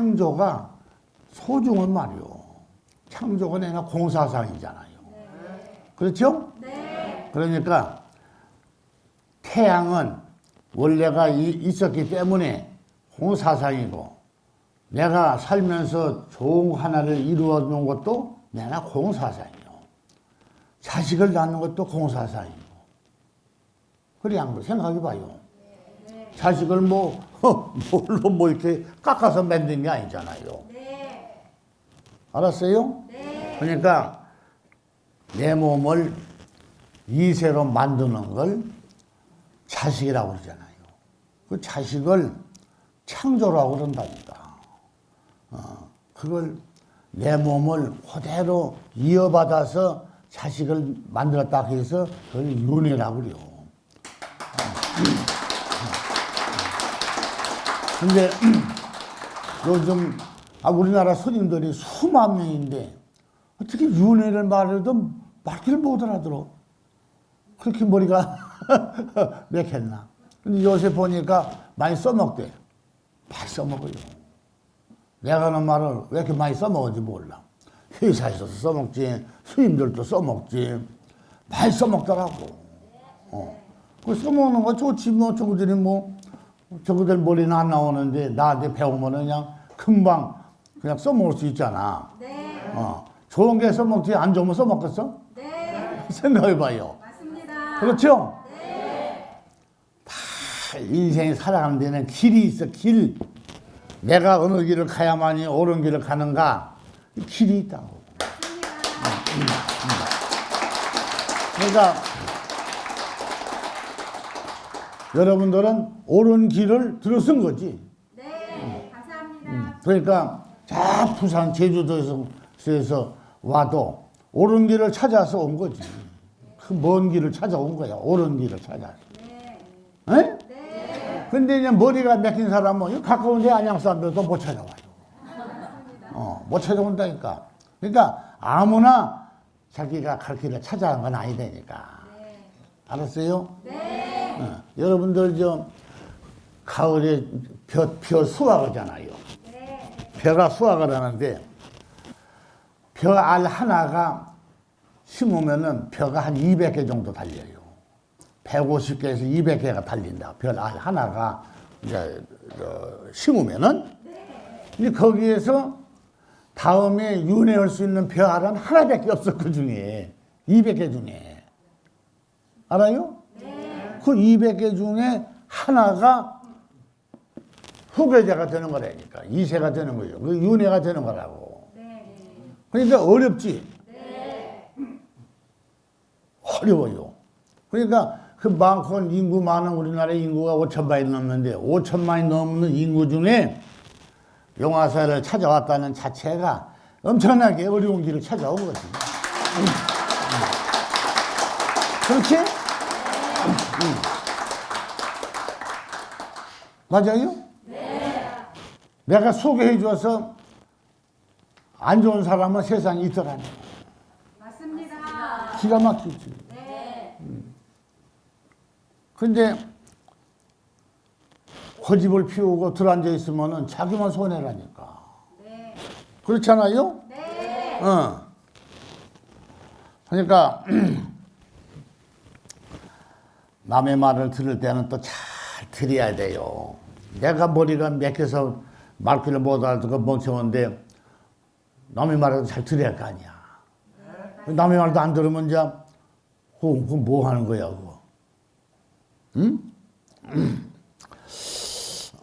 창조가 소중한 말이요. 창조가 내가 공사상이잖아요. 그렇죠? 그러니까 태양은 원래가 이- 있었기 때문에 공사상이고 내가 살면서 좋은 거 하나를 이루어 놓은 것도 내가 공사상이요. 자식을 낳는 것도 공사상이고. 그래, 한번 생각해 봐요. 자식을 뭐, 뭘로 뭐 이렇게 깎아서 만든 게 아니잖아요. 알았어요? 그러니까 내 몸을 이세로 만드는 걸 자식이라고 그러잖아요. 그 자식을 창조라고 그런다니까. 어, 그걸 내 몸을 그대로 이어받아서 자식을 만들었다 해서 그걸 윤회라고 그래요. 근데 요즘 아, 우리나라 스님들이 수만 명인데 어떻게 윤회를 말해도 말귀를 못 알아들어. 그렇게 머리가 맥혔나. 근데 요새 보니까 많이 써먹대. 많이 써먹어요. 내가 하는 말을 왜 이렇게 많이 써먹은지 몰라. 회사에서도 써먹지, 스님들도 써먹지. 많이 써먹더라고. 어. 그 써먹는 거 좋지, 뭐, 저거들이 뭐, 저거들 머리는 안 나오는데 나한테 배우면 그냥 금방 그냥 써먹을 수 있잖아. 어. 좋은 게 써먹지, 안 좋으면 써먹겠어? 생각해봐요. 맞습니다. 그렇죠? 다 인생이 살아가는 데는 길이 있어, 길. 내가 어느 길을 가야만이 옳은 길을 가는가? 길이 있다고. 그러니까 여러분들은 옳은 길을 들어선 거지. 네, 감사합니다. 그러니까 자 부산 제주도에서 에서 와도 옳은 길을 찾아서 온 거지. 그 먼 길을 찾아온 거야. 옳은 길을 찾아서. 에? 근데 이제 머리가 맥힌 사람은 이 가까운 데 안양 사람들도 못 찾아와요. 어, 못 찾아온다니까. 그러니까 아무나 자기가 갈 길을 찾아간 건 아니다니까. 알았어요? 네. 어, 여러분들 저 가을에 벼, 벼 수확하잖아요. 벼가 수확을 하는데 벼 알 하나가 심으면은 벼가 한 200개 정도 달려요. 150개에서 200개가 달린다. 벼알 하나가 이제 어, 심으면은 근데 거기에서 다음에 윤회할 수 있는 벼 알은 하나밖에 없어 그 중에 200개 중에 알아요? 그 200개 중에 하나가 후계자가 되는 거라니까 이세가 되는 거죠. 그 윤회가 되는 거라고. 그러니까 어렵지. 어려워요. 그러니까 그 많고 인구 많은 우리나라 인구가 5천만이 넘는데 5천만이 넘는 인구 중에 용화사를 찾아왔다는 자체가 엄청나게 어려운 길을 찾아온 거지. 응. 응. 그렇지? 응. 맞아요? 내가 소개해 줘서 안 좋은 사람은 세상에 있더라니. 맞습니다. 기가 막히지. 근데 고집을 피우고 들어앉아 있으면은 자기만 손해라니까. 그렇잖아요? 네. 어. 그러니까 남의 말을 들을 때는 또 잘 들어야 돼요. 내가 머리가 맥혀서 말귀를 못 알아듣고 멍청한데 남의 말을 잘 들어야 할 거 아니야. 남의 말도 안 들으면 이제 그거, 그거 뭐 하는 거야 그거? 응?